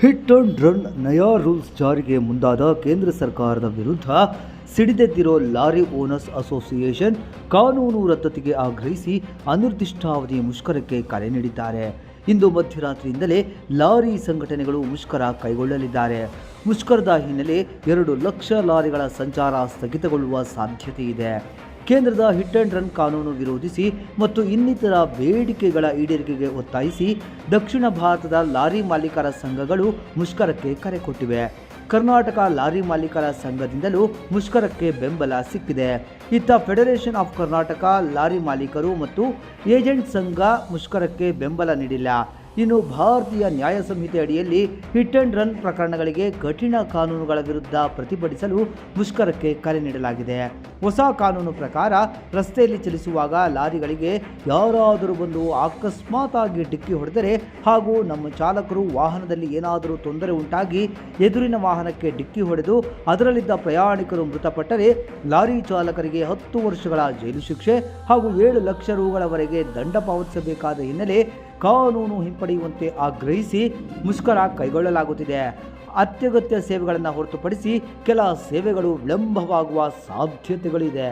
Hit and run ನಯಾ rules ಜಾರಿಗೆ ಮುಂದಾದ ಕೇಂದ್ರ ಸರ್ಕಾರದ ವಿರುದ್ಧ ಸಿಡಿದೆದ್ದಿರೋ ಲಾರಿ ಓನರ್ಸ್ ಅಸೋಸಿಯೇಷನ್ ಕಾನೂನು ರದ್ದತಿಗೆ ಆಗ್ರಹಿಸಿ ಅನಿರ್ದಿಷ್ಟಾವಧಿ ಮುಷ್ಕರಕ್ಕೆ ಕರೆ ನೀಡಿದ್ದಾರೆ. ಇಂದು ಮಧ್ಯರಾತ್ರಿಯಿಂದಲೇ ಲಾರಿ ಸಂಘಟನೆಗಳು ಮುಷ್ಕರ ಕೈಗೊಳ್ಳಲಿದ್ದಾರೆ. ಮುಷ್ಕರದ ಹಿನ್ನೆಲೆ ಎರಡು ಲಕ್ಷ ಲಾರಿಗಳ ಸಂಚಾರ ಸ್ಥಗಿತಗೊಳ್ಳುವ ಸಾಧ್ಯತೆ ಇದೆ ಕೇಂದ್ರದ ಹಿಟ್ ಅಂಡ್ ರನ್ ಕಾನೂನು ವಿರೋಧಿಸಿ ಮತ್ತು ಇನ್ನಿತರ ಬೇಡಿಕೆಗಳ ಈಡೇರಿಕೆಗೆ ಒತ್ತಾಯಿಸಿ ದಕ್ಷಿಣ ಭಾರತದ ಲಾರಿ ಮಾಲೀಕರ ಸಂಘಗಳು ಮುಷ್ಕರಕ್ಕೆ ಕರೆ ಕೊಟ್ಟಿವೆ. ಕರ್ನಾಟಕ ಲಾರಿ ಮಾಲೀಕರ ಸಂಘದಿಂದಲೂ ಮುಷ್ಕರಕ್ಕೆ ಬೆಂಬಲ ಸಿಕ್ಕಿದೆ. ಇತ್ತ ಫೆಡರೇಷನ್ ಆಫ್ ಕರ್ನಾಟಕ ಲಾರಿ ಮಾಲೀಕರು ಮತ್ತು ಏಜೆಂಟ್ ಸಂಘ ಮುಷ್ಕರಕ್ಕೆ ಬೆಂಬಲ ನೀಡಿಲ್ಲ. ಇನ್ನು ಭಾರತೀಯ ನ್ಯಾಯ ಸಂಹಿತೆ ಅಡಿಯಲ್ಲಿ ಹಿಟ್ ಅಂಡ್ ರನ್ ಪ್ರಕರಣಗಳಿಗೆ ಕಠಿಣ ಕಾನೂನುಗಳ ವಿರುದ್ಧ ಪ್ರತಿಭಟಿಸಲು ಮುಷ್ಕರಕ್ಕೆ ಕರೆ ನೀಡಲಾಗಿದೆ. ಹೊಸ ಕಾನೂನು ಪ್ರಕಾರ ರಸ್ತೆಯಲ್ಲಿ ಚಲಿಸುವಾಗ ಲಾರಿಗಳಿಗೆ ಯಾರಾದರೂ ಬಂದು ಅಕಸ್ಮಾತ್ ಆಗಿ ಡಿಕ್ಕಿ ಹೊಡೆದರೆ ಹಾಗೂ ನಮ್ಮ ಚಾಲಕರು ವಾಹನದಲ್ಲಿ ಏನಾದರೂ ತೊಂದರೆ ಉಂಟಾಗಿ ಎದುರಿನ ವಾಹನಕ್ಕೆ ಡಿಕ್ಕಿ ಹೊಡೆದು ಅದರಲ್ಲಿದ್ದ ಪ್ರಯಾಣಿಕರು ಮೃತಪಟ್ಟರೆ ಲಾರಿ ಚಾಲಕರಿಗೆ ಹತ್ತು ವರ್ಷಗಳ ಜೈಲು ಶಿಕ್ಷೆ ಹಾಗೂ ಏಳು ಲಕ್ಷ ರೂಗಳವರೆಗೆ ದಂಡ ಪಾವತಿಸಬೇಕಾದ ಹಿನ್ನೆಲೆ ಕಾನೂನು ಹಿಂಪಡೆಯುವಂತೆ ಆಗ್ರಹಿಸಿ ಮುಷ್ಕರ ಕೈಗೊಳ್ಳಲಾಗುತ್ತಿದೆ. ಅತ್ಯಗತ್ಯ ಸೇವೆಗಳನ್ನು ಹೊರತುಪಡಿಸಿ ಕೆಲ ಸೇವೆಗಳು ವಿಳಂಬವಾಗುವ ಸಾಧ್ಯತೆಗಳಿದೆ.